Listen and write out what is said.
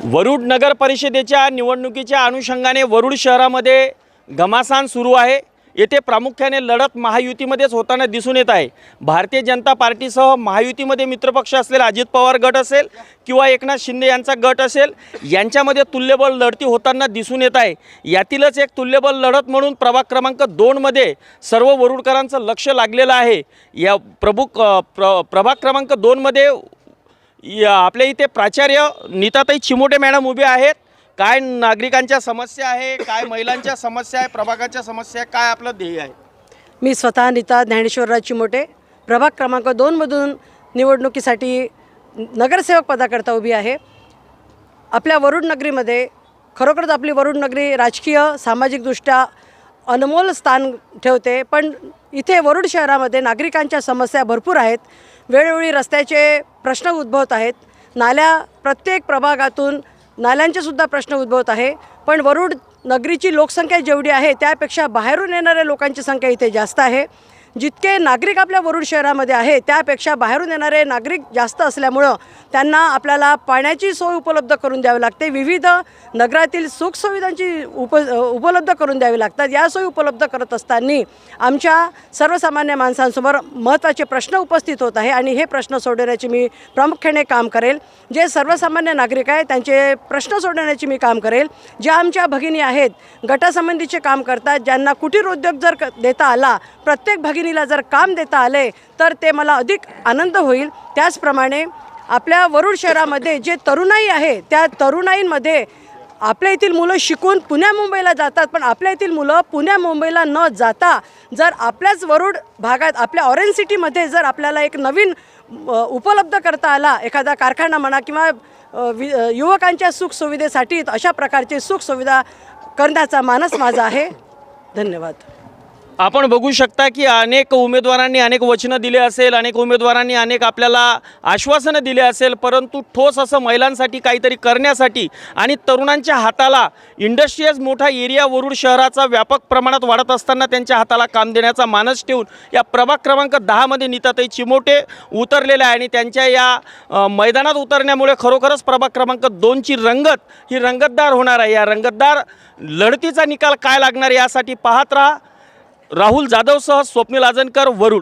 वरुड नगर परिषदेच्या निवडणुकीच्या अनुषंगाने वरुड शहरामध्ये घमासान सुरू आहे. येथे प्रामुख्याने लढत महायुतीमध्येच होताना दिसून येत आहे. भारतीय जनता पार्टीसह महायुतीमध्ये मित्रपक्ष असलेला अजित पवार गट असेल किंवा एकनाथ शिंदे यांचा गट असेल यांच्यामध्ये तुल्यबळ लढती होताना दिसून येत आहे. यातीलच एक तुल्यबळ लढत म्हणून प्रभाग क्रमांक दोनमध्ये सर्व वरुडकरांचं लक्ष लागलेलं आहे. या प्रभू प्र प्रभाग क्रमांक दोनमध्ये आपल्या इथे प्राचार्य नीताताई चिमोटे मॅडम उभे आहेत. काय नागरिकांच्या समस्या आहे काय महिलांच्या समस्या आहे प्रभागाच्या समस्या आहे काय आपलं ध्येय आहे? मी स्वतः नीता ज्ञानेश्वरराव चिमोटे प्रभाग क्रमांक दोनमधून निवडणुकीसाठी नगरसेवक पदाकरता उभी आहे. आपल्या वरुण नगरीमध्ये खरोखरच आपली वरुण नगरी राजकीय सामाजिकदृष्ट्या अनमोल स्थान ठेवते पण इथे वरुड शहरामध्ये नागरिकांच्या समस्या भरपूर आहेत. वेळोवेळी रस्त्याचे प्रश्न उद्भवत आहेत. नाल्या प्रत्येक प्रभागातून नाल्यांचेसुद्धा प्रश्न उद्भवत आहे. पण वरुड नगरीची लोकसंख्या जेवढी आहे त्यापेक्षा बाहेरून येणाऱ्या लोकांची संख्या इथे जास्त आहे. जितके नागरिक आपल्या वरुड शहरामध्ये आहे त्यापेक्षा बाहेरून येणारे नागरिक जास्त असल्यामुळं त्यांना आपल्याला पाण्याची सोय उपलब्ध करून द्यावी लागते. विविध नगरातील सुखसुविधांची उप उपलब्ध करून द्यावी लागतात. या सोयी उपलब्ध करत असताना आमच्या सर्वसामान्य माणसांसमोर महत्त्वाचे प्रश्न उपस्थित होत आहे आणि हे प्रश्न सोडवण्याचे मी प्रामुख्याने काम करेल. जे सर्वसामान्य नागरिक आहे त्यांचे प्रश्न सोडवण्याची मी काम करेल. ज्या आमच्या भगिनी आहेत गटासंबंधीचे काम करतात ज्यांना कुटीर उद्योग जर क- देता आला प्रत्येक भगिनी भगिनीला जर काम देता आले तर ते मला अधिक आनंद होईल. त्याचप्रमाणे आपल्या वरुड शहरामध्ये जे तरुणाई आहे त्या तरुणाईंमध्ये आपल्या येथील मुलं शिकून पुण्या मुंबईला जातात पण आपल्या येथील मुलं पुण्या मुंबईला न जाता जर आपल्याच वरुड भागात आपल्या ऑरेंज सिटीमध्ये जर आपल्याला एक नवीन उपलब्ध करता आला एखादा कारखाना म्हणा किंवा वि- युवकांच्या सुखसुविधेसाठी अशा प्रकारची सुखसुविधा करण्याचा मानस माझा आहे. धन्यवाद. आपण बघू शकता की अनेक उमेदवारांनी अनेक वचनं दिले असेल अनेक उमेदवारांनी अनेक आपल्याला आश्वासनं दिले असेल परंतु ठोस असं महिलांसाठी काहीतरी करण्यासाठी आणि तरुणांच्या हाताला इंडस्ट्रीज मोठा एरिया वरुड शहराचा व्यापक प्रमाणात वाढत असताना त्यांच्या हाताला काम देण्याचा मानस ठेवून या प्रभाग क्रमांक दहामध्ये नीताताई चिमोटे उतरलेल्या आहे आणि त्यांच्या या मैदानात उतरण्यामुळे खरोखरच प्रभाग क्रमांक दोनची रंगत ही रंगतदार होणार आहे. या रंगतदार लढतीचा निकाल काय लागणार यासाठी पाहत राहा. राहुल जाधवसह स्वप्नील आजनकर वरुड